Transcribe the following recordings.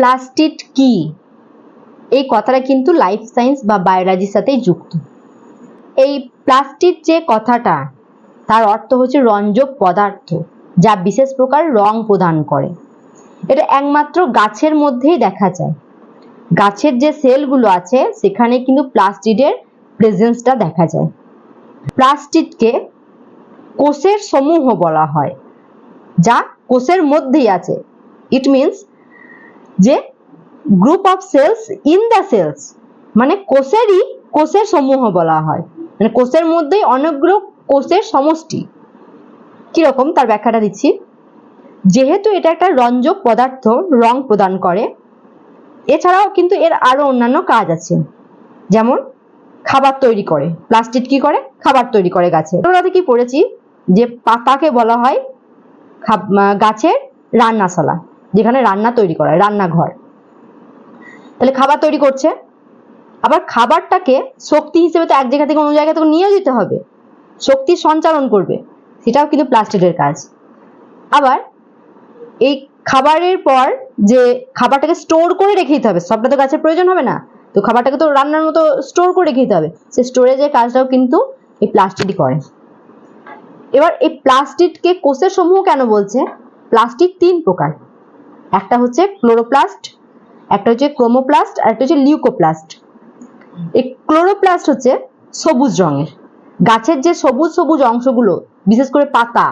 Plastid কি? এই কথাটা কিন্তু লাইফ সায়েন্স বা বায়োলজির সাথেই যুক্ত। এই প্লাস্টিড যে কথাটা, তার অর্থ হচ্ছে রঞ্জক পদার্থ, যা বিশেষ প্রকার রং প্রদান করে। এটা একমাত্র গাছের মধ্যেই দেখা যায়। গাছের যে সেলগুলো আছে, সেখানে কিন্তু প্লাস্টিডের প্রেজেন্সটা দেখা যায়। প্লাস্টিডকে কোষের সমূহ বলা হয়, যা কোষের মধ্যেই আছে। ইট মিনস যে group of cells in the cells মানে কোষেরই কোষের সমূহ বলা হয়। মানে কোষের মধ্যেই অনেকগুলো কোষের সমষ্টি। কীরকম? তার ব্যাখ্যাটা দিচ্ছি। যেহেতু এটা একটা রঞ্জক পদার্থ, রং প্রদান করে, এছাড়াও কিন্তু এর আরও অন্যান্য কাজ আছে। যেমন খাবার তৈরি করে। প্লাস্টিক কি করে? খাবার তৈরি করে গাছে। ওটাতে কি পড়েছি? যে পাতাকে বলা হয় গাছের রান্নাশালা। যেখানে রান্না তৈরি করা রান্নাঘর। তাহলে খাবার তৈরি করছে। আবার খাবারটাকে শক্তি হিসেবে তো এক জায়গা থেকে অন্য জায়গা থেকে নিয়ে যেতে হবে। শক্তি সঞ্চালন করবে। সেটাও কিন্তু প্লাস্টিকের কাজ। আবার এই খাবারের পর যে খাবারটাকে স্টোর করে রেখে দিতে হবে, সবটা তো গাছের প্রয়োজন হবে না। তো খাবারটাকে তো রান্নার মতো স্টোর করে রেখে দিতে হবে। সে স্টোরেজের কাজটাও কিন্তু এই প্লাস্টিকই করে। এবার এই প্লাস্টিককে কোষের সমূহ কেন বলছে? প্লাস্টিক তিন প্রকার। একটা হচ্ছে ক্লোরোপ্লাস্ট, একটা হচ্ছে ক্রোমোপ্লাস্ট, আর একটা হচ্ছে লিউকোপ্লাস্ট। এই ক্লোরোপ্লাস্ট হচ্ছে সবুজ রঙের। গাছের যে সবুজ সবুজ অংশগুলো, বিশেষ করে পাতা,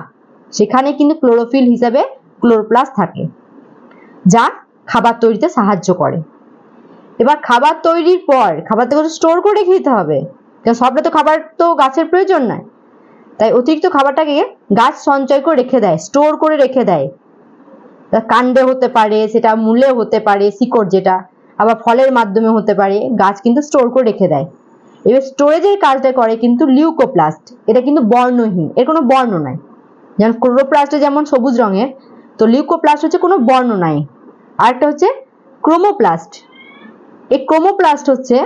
সেখানে কিন্তু ক্লোরোফিল হিসাবে ক্লোরোপ্লাস্ট থাকে, যা খাবার তৈরিতে সাহায্য করে। এবার খাবার তৈরির পর, খাবার খাবারটা স্টোর করে রেখে দিতে হবে, কারণ সবটা তো খাবার তো গাছের প্রয়োজন নয়। তাই অতিরিক্ত খাবারটাকে গাছ সঞ্চয় করে রেখে দেয় স্টোর করে রেখে দেয়। কাণ্ডে হতে পারে, সেটা মূলে হতে পারে, শিকড় যেটা, আবার ফলের মাধ্যমে হতে পারে, গাছ কিন্তু স্টোর করে রেখে দেয়। এবার স্টোরেজের কাজটা করে কিন্তু লিউকোপ্লাস্ট এটা কিন্তু বর্ণহীন, এর কোনো বর্ণ নাই। যেমন ক্লোরোপ্লাস্টে যেমন সবুজ রঙের, তো লিউকোপ্লাস্ট হচ্ছে কোনো বর্ণ নাই। আরেকটা হচ্ছে ক্রোমোপ্লাস্ট এই ক্রোমোপ্লাস্ট হচ্ছে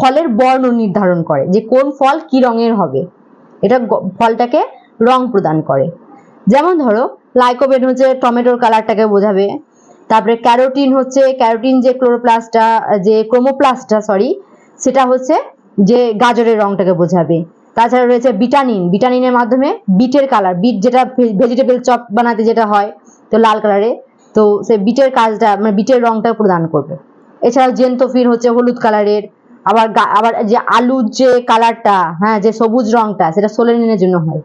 ফলের বর্ণ নির্ধারণ করে, যে কোন ফল কি রঙের হবে, এটা ফলটাকে রং প্রদান করে। যেমন ধরো লাইকোপেন হচ্ছে টমেটোর কালারটাকে বোঝাবে। তারপরে ক্যারোটিন হচ্ছে ক্যারোটিন যে ক্লোরোপ্লাস্টটা যে ক্রোমোপ্লাস্টটা সরি সেটা হচ্ছে যে গাজরের রংটাকে বোঝাবে। তাছাড়া রয়েছে বিটানিন বিটানিনের মাধ্যমে বিটের কালার বিট যেটা ভেজিটেবল চপ বানাতে যেটা হয়, তো লাল কালারে তো সে বিটের কাজটা মানে বিটের রংটা প্রদান করবে। এছাড়াও জেন্তোফিন হচ্ছে হলুদ কালারের আবার আবার যে আলুর যে কালারটা হ্যাঁ যে সবুজ রংটা, সেটা সোলেনিনের জন্য হয়।